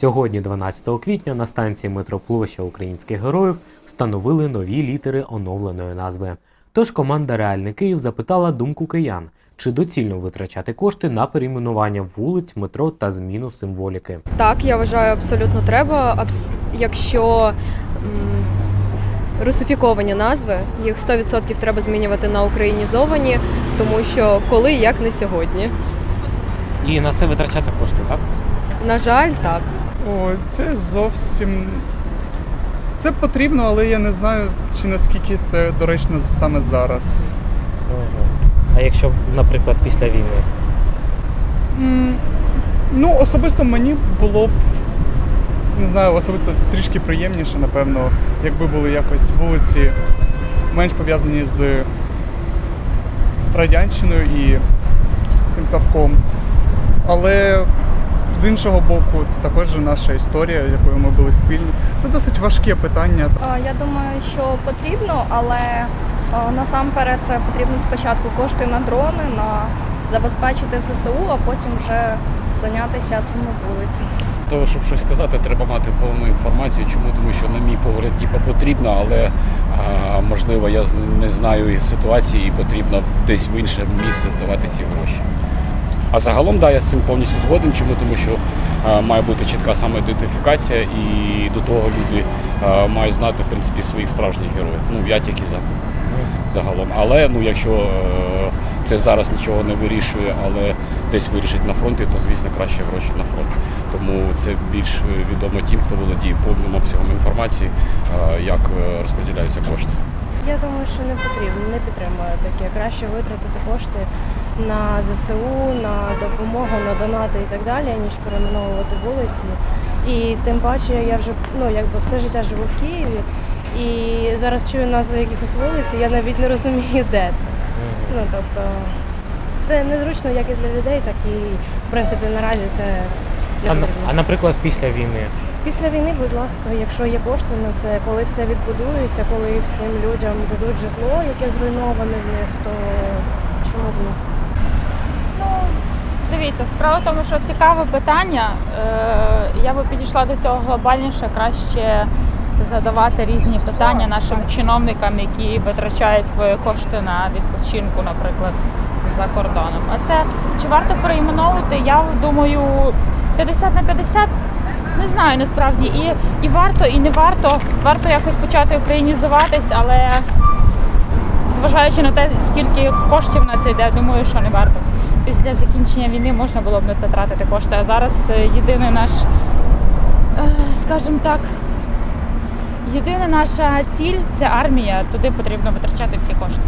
Сьогодні, 12 квітня, на станції метро Площа Українських Героїв встановили нові літери оновленої назви. Тож команда Реальний Київ запитала думку киян, чи доцільно витрачати кошти на перейменування вулиць, метро та зміну символіки. Так, я вважаю, абсолютно треба. Якщо русифіковані назви, їх 100% треба змінювати на українізовані, тому що коли як не сьогодні. І на це витрачати кошти, так? На жаль, так. О, це зовсім. Це потрібно, але я не знаю, чи наскільки це доречно саме зараз. А якщо, наприклад, після війни? М, Ну, особисто мені було б, не знаю, особисто трішки приємніше, напевно, якби були якось вулиці менш пов'язані з радянщиною і цим Савком. Але з іншого боку, це також наша історія, якою ми були спільні. Це досить важке питання. Я думаю, що потрібно, але насамперед це потрібно спочатку кошти на дрони, на забезпечити ЗСУ, а потім вже зайнятися цими вулицями. того, щоб щось сказати, треба мати повну інформацію. Чому? Тому що, на мій погляд, типу, потрібно, але а, можливо я не знаю і ситуації, і потрібно десь в інше місце давати ці гроші. А загалом, да, я з цим повністю згоден. Чому? Тому що а, має бути чітка самоідентифікація, і до того люди а, мають знати в принципі своїх справжніх героїв. Ну я тільки за загалом. Але ну, якщо е, це зараз нічого не вирішує, але десь вирішить на фронті, то звісно краще гроші на фронт. Тому це більш е, відомо тим, хто володіє повним обсягом інформації, е, як е, розподіляються кошти. Я думаю, що не потрібно, не підтримую таке. Краще витратити кошти на ЗСУ, на допомогу, на донати і так далі, ніж перейменовувати вулиці. І тим паче я вже ну якби все життя живу в Києві. І зараз чую назви якихось вулиць, і я навіть не розумію, де це. Ну тобто це незручно як і для людей, так і в принципі наразі це не А, потрібно. а наприклад, після війни? Після війни, будь ласка, якщо є кошти на це, коли все відбудується, коли всім людям дадуть житло, яке зруйноване в них, то чому б ні? Ну, дивіться, справа в тому, що цікаве питання. Е, я би підійшла до цього глобальніше, краще задавати різні питання нашим чиновникам, які витрачають свої кошти на відпочинку, наприклад, за кордоном. А це чи варто перейменовувати? Я думаю, 50 на 50. Не знаю насправді і, і варто, і не варто. Варто якось почати українізуватись, але зважаючи на те, скільки коштів на це йде, думаю, що не варто. Після закінчення війни можна було б на це тратити кошти. А зараз е, єдиний наш, е, скажімо так, єдина наша ціль це армія. Туди потрібно витрачати всі кошти.